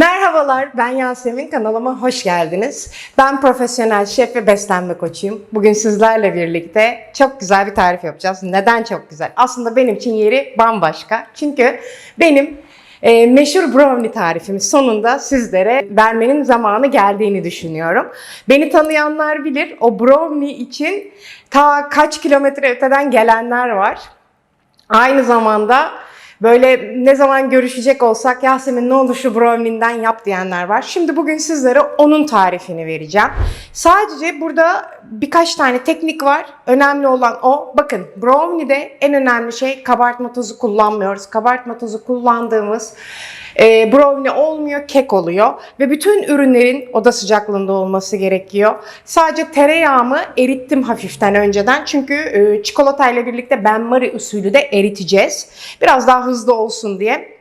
Merhabalar, ben Yasemin. Kanalıma hoş geldiniz. Ben profesyonel şef ve beslenme koçuyum. Bugün sizlerle birlikte çok güzel bir tarif yapacağız. Neden çok güzel? Aslında benim için yeri bambaşka. Çünkü benim e, meşhur brownie tarifimi sonunda sizlere vermenin zamanı geldiğini düşünüyorum. Beni tanıyanlar bilir, o brownie için ta kaç kilometre öteden gelenler var. Aynı zamanda böyle ne zaman görüşecek olsak Yasemin ne olur şu brownie'den yap diyenler var. Şimdi bugün sizlere onun tarifini vereceğim. Sadece burada birkaç tane teknik var. Önemli olan o. Bakın brownie'de en önemli şey kabartma tozu kullanmıyoruz. Kabartma tozu kullandığımız e, brownie olmuyor, kek oluyor. Ve bütün ürünlerin oda sıcaklığında olması gerekiyor. Sadece tereyağımı erittim hafiften önceden. Çünkü e, çikolata ile birlikte benmari usulü de eriteceğiz. Biraz daha hızlı olsun diye.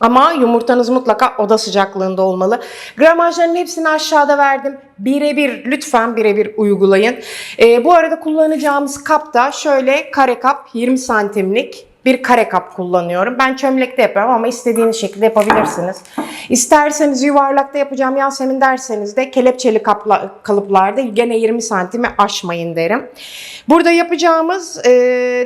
Ama yumurtanız mutlaka oda sıcaklığında olmalı. Gramajların hepsini aşağıda verdim. Birebir lütfen birebir uygulayın. E, bu arada kullanacağımız kap da şöyle kare kap 20 santimlik bir kare kap kullanıyorum. Ben çömlekte yapıyorum ama istediğiniz şekilde yapabilirsiniz. İsterseniz yuvarlakta yapacağım Yasemin derseniz de kelepçeli kapla, kalıplarda gene 20 santimi aşmayın derim. Burada yapacağımız e,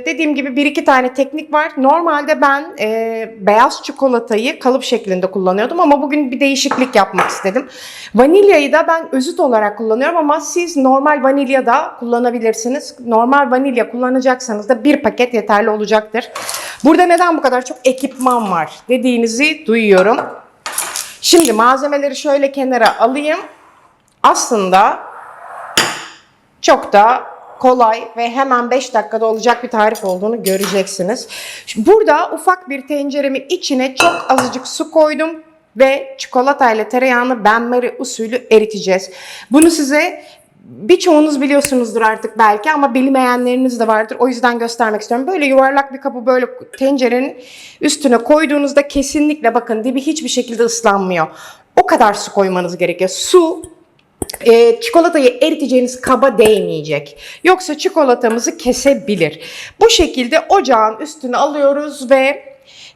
dediğim gibi bir iki tane teknik var. Normalde ben e, beyaz çikolatayı kalıp şeklinde kullanıyordum ama bugün bir değişiklik yapmak istedim. Vanilyayı da ben özüt olarak kullanıyorum ama siz normal vanilya da kullanabilirsiniz. Normal vanilya kullanacaksanız da bir paket yeterli olacaktır. Burada neden bu kadar çok ekipman var dediğinizi duyuyorum. Şimdi malzemeleri şöyle kenara alayım. Aslında çok da kolay ve hemen 5 dakikada olacak bir tarif olduğunu göreceksiniz. Burada ufak bir tenceremin içine çok azıcık su koydum ve çikolata ile tereyağını benmari usulü eriteceğiz. Bunu size birçoğunuz biliyorsunuzdur artık belki ama bilmeyenleriniz de vardır. O yüzden göstermek istiyorum. Böyle yuvarlak bir kapı böyle tencerenin üstüne koyduğunuzda kesinlikle bakın dibi hiçbir şekilde ıslanmıyor. O kadar su koymanız gerekiyor. Su e, çikolatayı eriteceğiniz kaba değmeyecek. Yoksa çikolatamızı kesebilir. Bu şekilde ocağın üstüne alıyoruz ve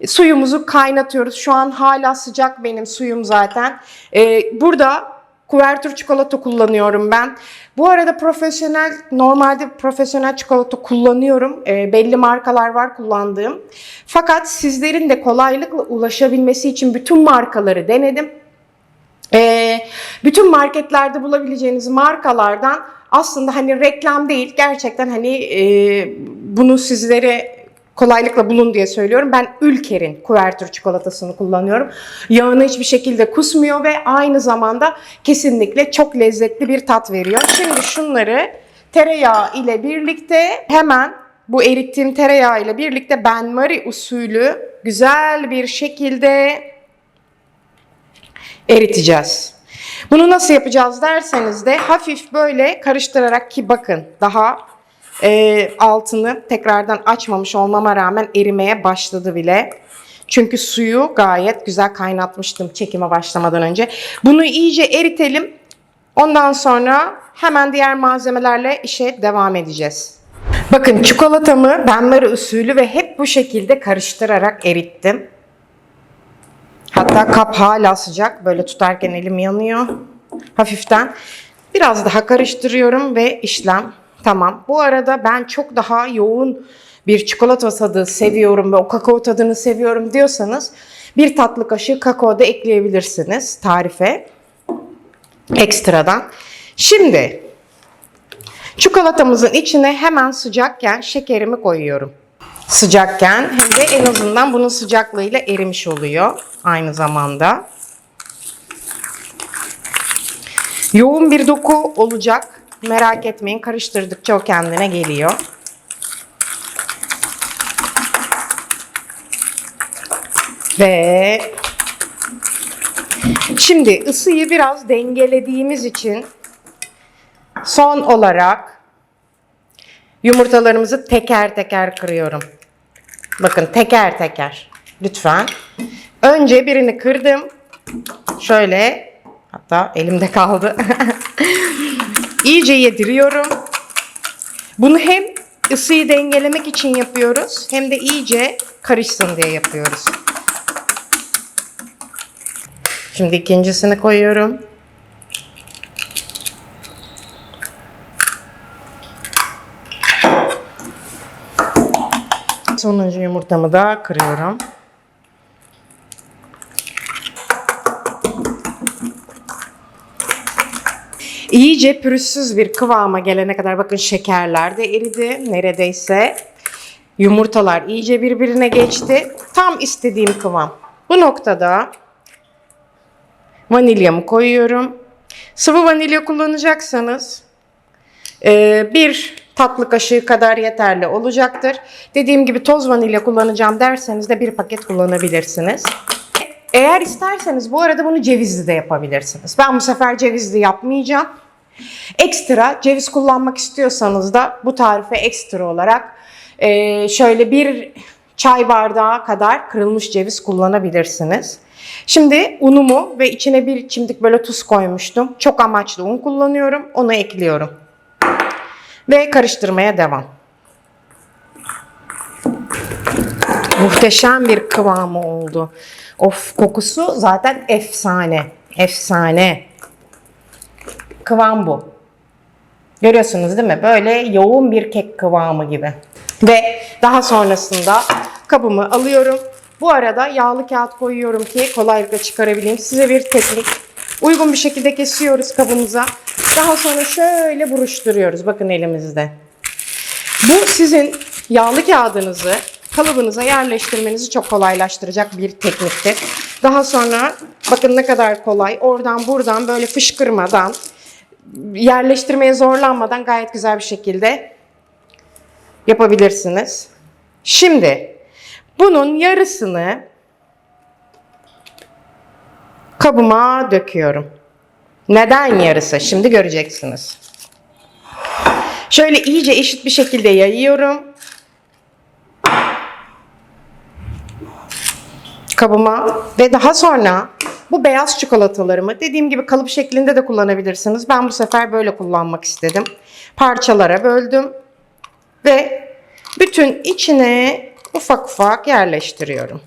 suyumuzu kaynatıyoruz. Şu an hala sıcak benim suyum zaten. E, burada Kuvertür çikolata kullanıyorum ben. Bu arada profesyonel, normalde profesyonel çikolata kullanıyorum. E, belli markalar var kullandığım. Fakat sizlerin de kolaylıkla ulaşabilmesi için bütün markaları denedim. E, bütün marketlerde bulabileceğiniz markalardan aslında hani reklam değil gerçekten hani e, bunu sizlere kolaylıkla bulun diye söylüyorum. Ben Ülker'in kuvertür çikolatasını kullanıyorum. Yağını hiçbir şekilde kusmuyor ve aynı zamanda kesinlikle çok lezzetli bir tat veriyor. Şimdi şunları tereyağı ile birlikte hemen bu erittiğim tereyağı ile birlikte benmari usulü güzel bir şekilde eriteceğiz. Bunu nasıl yapacağız derseniz de hafif böyle karıştırarak ki bakın daha e, altını tekrardan açmamış olmama rağmen erimeye başladı bile. Çünkü suyu gayet güzel kaynatmıştım çekime başlamadan önce. Bunu iyice eritelim. Ondan sonra hemen diğer malzemelerle işe devam edeceğiz. Bakın çikolatamı benmari usulü ve hep bu şekilde karıştırarak erittim. Hatta kap hala sıcak. Böyle tutarken elim yanıyor. Hafiften. Biraz daha karıştırıyorum ve işlem tamam. Bu arada ben çok daha yoğun bir çikolata tadı seviyorum ve o kakao tadını seviyorum diyorsanız bir tatlı kaşığı kakao da ekleyebilirsiniz tarife. Ekstradan. Şimdi çikolatamızın içine hemen sıcakken şekerimi koyuyorum sıcakken hem de en azından bunun sıcaklığıyla erimiş oluyor aynı zamanda. Yoğun bir doku olacak. Merak etmeyin karıştırdıkça o kendine geliyor. Ve şimdi ısıyı biraz dengelediğimiz için son olarak yumurtalarımızı teker teker kırıyorum. Bakın teker teker. Lütfen. Önce birini kırdım. Şöyle. Hatta elimde kaldı. İyice yediriyorum. Bunu hem ısıyı dengelemek için yapıyoruz. Hem de iyice karışsın diye yapıyoruz. Şimdi ikincisini koyuyorum. Sonuncu yumurtamı da kırıyorum. İyice pürüzsüz bir kıvama gelene kadar bakın şekerler de eridi neredeyse. Yumurtalar iyice birbirine geçti. Tam istediğim kıvam. Bu noktada vanilyamı koyuyorum. Sıvı vanilya kullanacaksanız e, bir tatlı kaşığı kadar yeterli olacaktır. Dediğim gibi toz vanilya kullanacağım derseniz de bir paket kullanabilirsiniz. Eğer isterseniz bu arada bunu cevizli de yapabilirsiniz. Ben bu sefer cevizli yapmayacağım. Ekstra ceviz kullanmak istiyorsanız da bu tarife ekstra olarak e, şöyle bir çay bardağı kadar kırılmış ceviz kullanabilirsiniz. Şimdi unumu ve içine bir çimdik böyle tuz koymuştum. Çok amaçlı un kullanıyorum. Onu ekliyorum. Ve karıştırmaya devam. Muhteşem bir kıvamı oldu. Of kokusu zaten efsane. Efsane. Kıvam bu. Görüyorsunuz değil mi? Böyle yoğun bir kek kıvamı gibi. Ve daha sonrasında kabımı alıyorum. Bu arada yağlı kağıt koyuyorum ki kolaylıkla çıkarabileyim. Size bir teknik. Uygun bir şekilde kesiyoruz kabımıza. Daha sonra şöyle buruşturuyoruz. Bakın elimizde. Bu sizin yağlı kağıdınızı kalıbınıza yerleştirmenizi çok kolaylaştıracak bir tekniktir. Daha sonra bakın ne kadar kolay. Oradan buradan böyle fışkırmadan yerleştirmeye zorlanmadan gayet güzel bir şekilde yapabilirsiniz. Şimdi bunun yarısını kabıma döküyorum. Neden yarısı? Şimdi göreceksiniz. Şöyle iyice eşit bir şekilde yayıyorum. kabıma ve daha sonra bu beyaz çikolatalarımı dediğim gibi kalıp şeklinde de kullanabilirsiniz. Ben bu sefer böyle kullanmak istedim. Parçalara böldüm ve bütün içine ufak ufak yerleştiriyorum.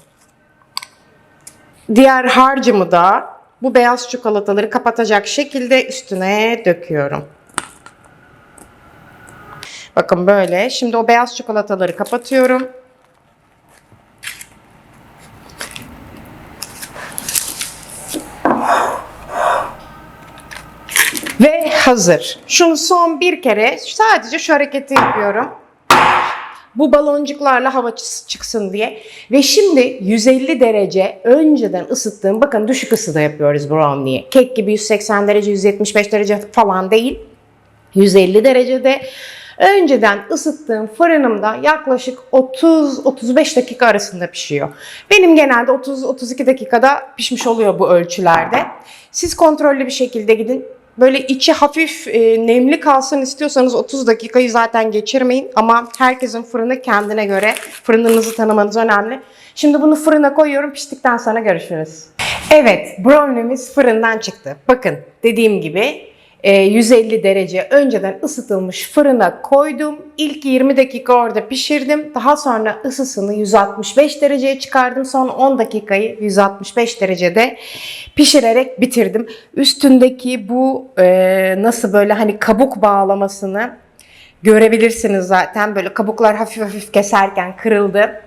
Diğer harcımı da bu beyaz çikolataları kapatacak şekilde üstüne döküyorum. Bakın böyle. Şimdi o beyaz çikolataları kapatıyorum. Ve hazır. Şunu son bir kere sadece şu hareketi yapıyorum. Bu baloncuklarla hava çıksın diye. Ve şimdi 150 derece önceden ısıttığım, bakın düşük ısıda yapıyoruz brownie'yi. Kek gibi 180 derece, 175 derece falan değil. 150 derecede önceden ısıttığım fırınımda yaklaşık 30-35 dakika arasında pişiyor. Benim genelde 30-32 dakikada pişmiş oluyor bu ölçülerde. Siz kontrollü bir şekilde gidin. Böyle içi hafif e, nemli kalsın istiyorsanız 30 dakikayı zaten geçirmeyin. Ama herkesin fırını kendine göre. Fırınınızı tanımanız önemli. Şimdi bunu fırına koyuyorum. Piştikten sonra görüşürüz. Evet, brownie'miz fırından çıktı. Bakın dediğim gibi 150 derece önceden ısıtılmış fırına koydum. İlk 20 dakika orada pişirdim. Daha sonra ısısını 165 dereceye çıkardım. Son 10 dakikayı 165 derecede pişirerek bitirdim. Üstündeki bu e, nasıl böyle hani kabuk bağlamasını görebilirsiniz zaten. Böyle kabuklar hafif hafif keserken kırıldı.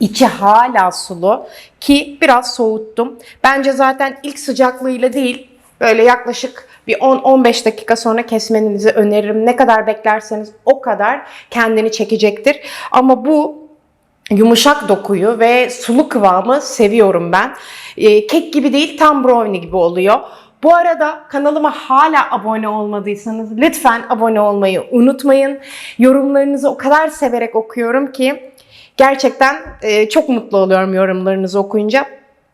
İçi hala sulu ki biraz soğuttum. Bence zaten ilk sıcaklığıyla değil böyle yaklaşık bir 10-15 dakika sonra kesmenizi öneririm. Ne kadar beklerseniz o kadar kendini çekecektir. Ama bu yumuşak dokuyu ve sulu kıvamı seviyorum ben. E, kek gibi değil tam brownie gibi oluyor. Bu arada kanalıma hala abone olmadıysanız lütfen abone olmayı unutmayın. Yorumlarınızı o kadar severek okuyorum ki gerçekten e, çok mutlu oluyorum yorumlarınızı okuyunca.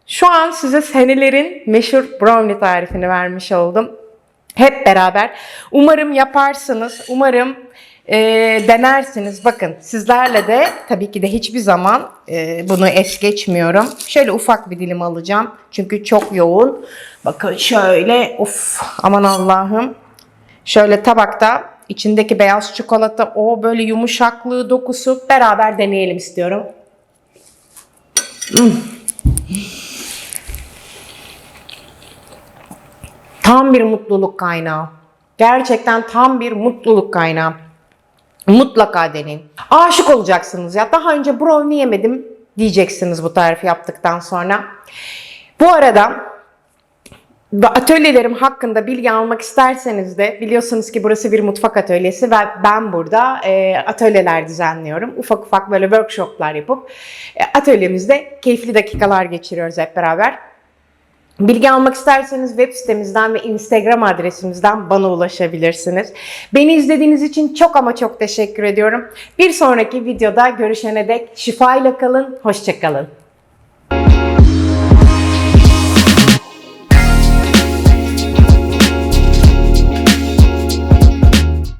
Şu an size senelerin meşhur brownie tarifini vermiş oldum. Hep beraber. Umarım yaparsınız. Umarım e, denersiniz. Bakın sizlerle de tabii ki de hiçbir zaman e, bunu es geçmiyorum. Şöyle ufak bir dilim alacağım. Çünkü çok yoğun. Bakın şöyle of aman Allah'ım. Şöyle tabakta içindeki beyaz çikolata o böyle yumuşaklığı dokusu beraber deneyelim istiyorum. Hmm. Tam bir mutluluk kaynağı. Gerçekten tam bir mutluluk kaynağı. Mutlaka deneyin. Aşık olacaksınız ya. Daha önce brownie yemedim diyeceksiniz bu tarifi yaptıktan sonra. Bu arada atölyelerim hakkında bilgi almak isterseniz de biliyorsunuz ki burası bir mutfak atölyesi ve ben burada e, atölyeler düzenliyorum. Ufak ufak böyle workshoplar yapıp e, atölyemizde keyifli dakikalar geçiriyoruz hep beraber. Bilgi almak isterseniz web sitemizden ve Instagram adresimizden bana ulaşabilirsiniz. Beni izlediğiniz için çok ama çok teşekkür ediyorum. Bir sonraki videoda görüşene dek şifayla kalın, hoşçakalın.